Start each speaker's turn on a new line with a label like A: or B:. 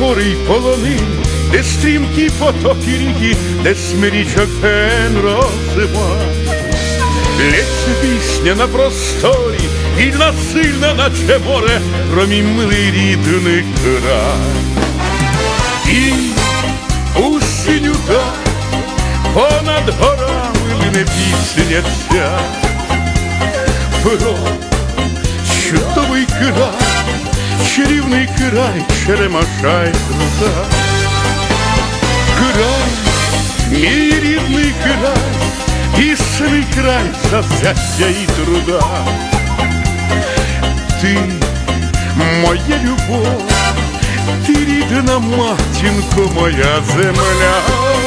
A: гори й полонин, де стрімкі потоки ріки, де смирічок ген розима. Лється пісня на просторі, вільна сильна, наче море, про мій милий рідний край. І у синю даль понад горами лине пісня ця. Про чудовий край, чарівний край, черемаша й. Край, мій рідний край, пісний край завзяття і труда. Ти моя любов, ти рідна матінко, моя земля.